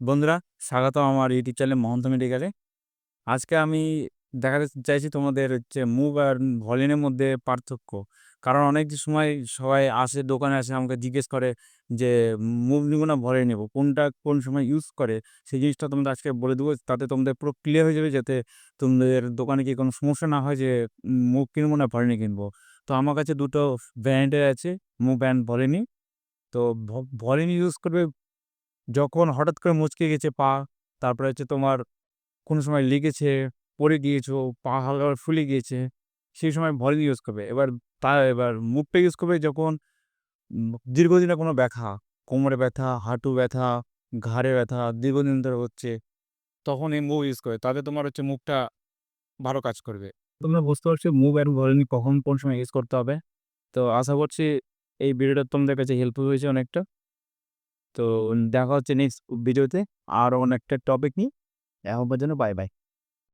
বন্ধুরা, স্বাগতম আমার ইউটিউব চ্যানেল মহন্ত মেডিকেলে আজকে আমি দেখাতে চাইছি তোমাদের হচ্ছে মুভ আর ভলিউমের মধ্যে পার্থক্য। কারণ অনেক সময় সবাই আসে, দোকানে আসে, আমাকে জিজ্ঞেস করে যে, মুভ নিবো না ভলিউম নেব? কোনটা কোন সময় ইউজ করে? সেই জিনিসটা তোমাদের আজকে বলে দেবো, তাতে তোমাদের পুরো ক্লিয়ার হয়ে যাবে যাতে তোমাদের দোকানে কি কোনো সমস্যা না হয় যে, মুভ কিনবো না ভলিউম কিনবো? তো আমার কাছে দুটো ব্র্যান্ডের আছে, মুভ অ্যান্ড ভলিউমি তো ভলিউম ইউজ করবে যখন হঠাৎ করে মুচকে গেছে পা তারপরে হচ্ছে তোমার কোনো সময় লেগেছে পড়ে গিয়েছো পা হালকা ফুলে গিয়েছে সেই সময় ভলিউম ইউজ করবে। এবার তা এবার মুখটা ইউজ করবে যখন উম, দীর্ঘদিনের কোনো ব্যথা কোমরে ব্যথা হাঁটু ব্যথা ঘাড়ে ব্যথা দীর্ঘদিন ধরে হচ্ছে তখন এই মুভ ইউজ করে তাতে তোমার হচ্ছে মুখটা ভালো কাজ করবে। তোমরা বুঝতে পারছ মুভ আর ভলিউম কখন কোন সময় ইউজ করতে হবে। তো আশা করছি এই ভিডিওটা তোমাদের কাছে হেল্পফুল হয়েছে অনেকটা। তো দেখা হচ্ছে নেক্সট ভিডিওতে আরও অনেকটা টপিক নিয়ে। এখন পর্যন্ত বাই বাই